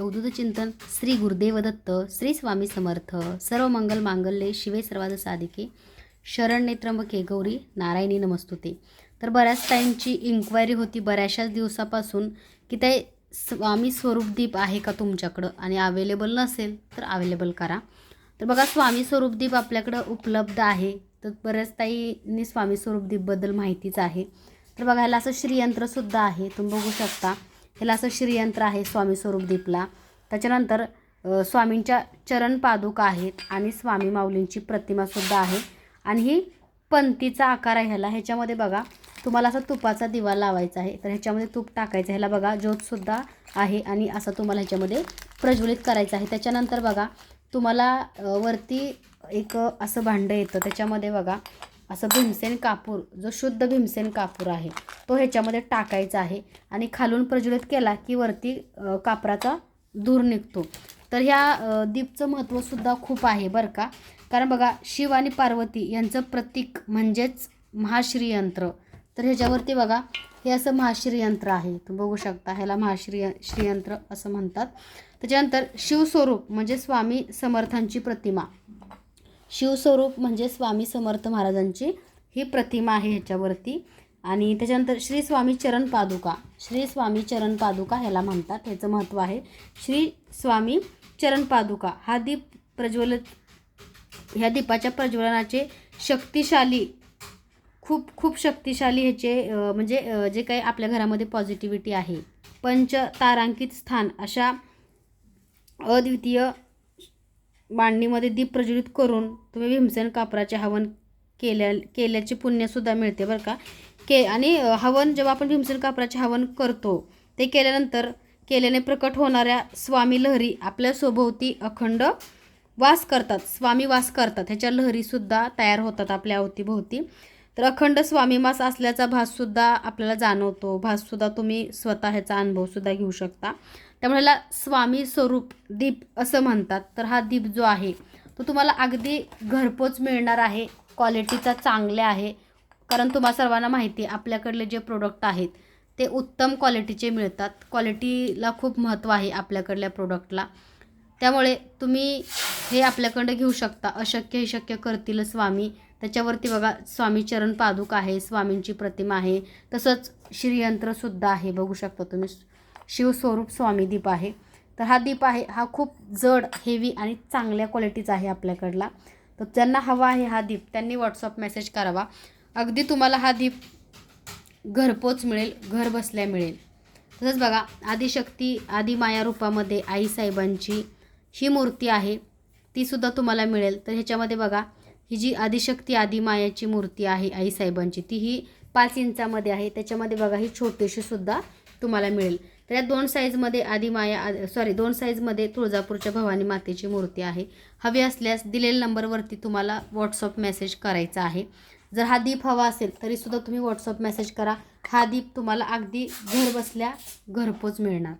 अवधूत चिंतन श्री गुरुदेव दत्त श्री स्वामी समर्थ सर्व मंगल मांगल्ये शिवे सर्वाद साधिके शरण नेत्रंबके गौरी नारायणी नमस्तुते. तर बऱ्याच टाईमची इन्क्वायरी होती बऱ्याचशाच दिवसापासून की ते स्वामी स्वरूपदीप आहे का तुमच्याकडं? आणि अवेलेबल नसेल तर अवेलेबल करा. तर बघा स्वामी स्वरूपदीप आपल्याकडं उपलब्ध आहे. तर बऱ्याच ताईंनी स्वामी स्वरूपदीपबद्दल माहितीच आहे. तर बघायला असं श्रीयंत्रसुद्धा आहे. तुम्ही बघू शकता. ह्याला असं श्रीयंत्र आहे स्वामी स्वरूप दीपला. त्याच्यानंतर स्वामींच्या चरण पादुका आहेत आणि स्वामी माऊलींची प्रतिमासुद्धा आहे. आणि ही पंतीचा आकार आहे ह्याला. ह्याच्यामध्ये बघा तुम्हाला असा तुपाचा दिवा लावायचा आहे. तर ह्याच्यामध्ये तूप टाकायचं ह्याला बघा ज्योतसुद्धा आहे आणि असं तुम्हाला ह्याच्यामध्ये प्रज्वलित करायचं आहे. त्याच्यानंतर बघा तुम्हाला वरती एक असं भांडं येतं. त्याच्यामध्ये बघा असं भीमसेन कापूर जो शुद्ध भीमसेन कापूर आहे तो ह्याच्यामध्ये टाकायचा आहे आणि खालून प्रज्वलित केला की वरती कापराचा धूर निघतो. तर ह्या दीपचं महत्त्वसुद्धा खूप आहे बरं का. कारण बघा शिव आणि पार्वती यांचं प्रतीक म्हणजेच महाश्रीयंत्र. तर ह्याच्यावरती बघा हे असं महाश्रीयंत्र आहे. तुम्ही बघू शकता ह्याला महाश्री श्रीयंत्र असं म्हणतात. त्याच्यानंतर शिवस्वरूप म्हणजे स्वामी समर्थांची प्रतिमा. शिवस्वरूप म्हणजे स्वामी समर्थ महाराजांची ही प्रतिमा आहे ह्याच्यावरती. आणि त्याच्यानंतर श्री स्वामी चरण पादुका. श्री स्वामी चरण पादुका ह्याला म्हणतात ह्याचं महत्त्व आहे. श्री स्वामी चरण पादुका हा दीप प्रज्वलित ह्या दीपाच्या प्रज्वलनाचे शक्तिशाली खूप खूप शक्तिशाली ह्याचे म्हणजे जे काही आपल्या घरामध्ये पॉझिटिव्हिटी आहे. पंच तारांकित स्थान अशा अद्वितीय मांडणीमध्ये दीप प्रज्वलित करून तुम्ही भीमसेन कापराचे हवन केल्या केल्याचे पुण्यसुद्धा मिळते बरं का? के आणि हवन जेव्हा आपण भीमसेन कापराचे हवन करतो ते केल्यानंतर केल्याने प्रकट होणाऱ्या स्वामी लहरी आपल्या स्वभोवती अखंड वास करतात स्वामी वास करतात. ह्याच्या लहरीसुद्धा तयार होतात आपल्या अवतीभोवती. तर अखंड स्वामीमास असल्याचा भाससुद्धा आपल्याला जाणवतो. भाससुद्धा तुम्ही स्वतः ह्याचा अनुभवसुद्धा घेऊ शकता. त्यामुळे ह्याला स्वामी स्वरूप दीप असं म्हणतात. तर हा दीप जो आहे तो तुम्हाला अगदी घरपोच मिळणार आहे. क्वालिटीचा चांगल्या आहे. कारण तुम्हा सर्वांना माहिती आहे आपल्याकडले जे प्रोडक्ट आहेत ते उत्तम क्वालिटीचे मिळतात. क्वालिटीला खूप महत्त्व आहे आपल्याकडल्या प्रोडक्टला त्यामुळे तुम्ही हे आपल्याकडं घेऊ शकता. अशक्य हे शक्य करतील स्वामी. त्याच्यावरती बघा स्वामी चरण पादुका आहे स्वामींची प्रतिमा आहे तसंच श्रीयंत्रसुद्धा आहे बघू शकता तुम्ही. शिवस्वरूप स्वामी दीप आहे. तर हा दीप आहे हा खूप जड हेवी आणि चांगल्या क्वालिटीचा आहे आपल्याकडला. तर ज्यांना हवा आहे हा दीप त्यांनी व्हॉट्सअप मेसेज करावा. अगदी तुम्हाला हा दीप घरपोच मिळेल घर बसल्या मिळेल. तसंच बघा आदिशक्ती आदिमाया रूपामध्ये आईसाहेबांची ही मूर्ती आहे तीसुद्धा तुम्हाला मिळेल. तर ह्याच्यामध्ये बघा ही जी आदिशक्ती आदिमायाची मूर्ती आहे आईसाहेबांची ती ही पाच इंचामध्ये आहे. त्याच्यामध्ये बघा ही छोटीशीसुद्धा तुम्हाला मिळेल. तर या दोन साईजमध्ये आदिमाया सॉरी दोन साईजमध्ये तुळजापूरच्या भवानी मातेची मूर्ती आहे. हवी असल्यास दिलेल्या नंबरवरती तुम्हाला व्हॉट्सअप मेसेज करायचा आहे. जर हा दीप हवा असेल तरीसुद्धा तुम्ही व्हॉट्सअप मेसेज करा. हा दीप तुम्हाला अगदी घर बसल्या घरपोच मिळणार.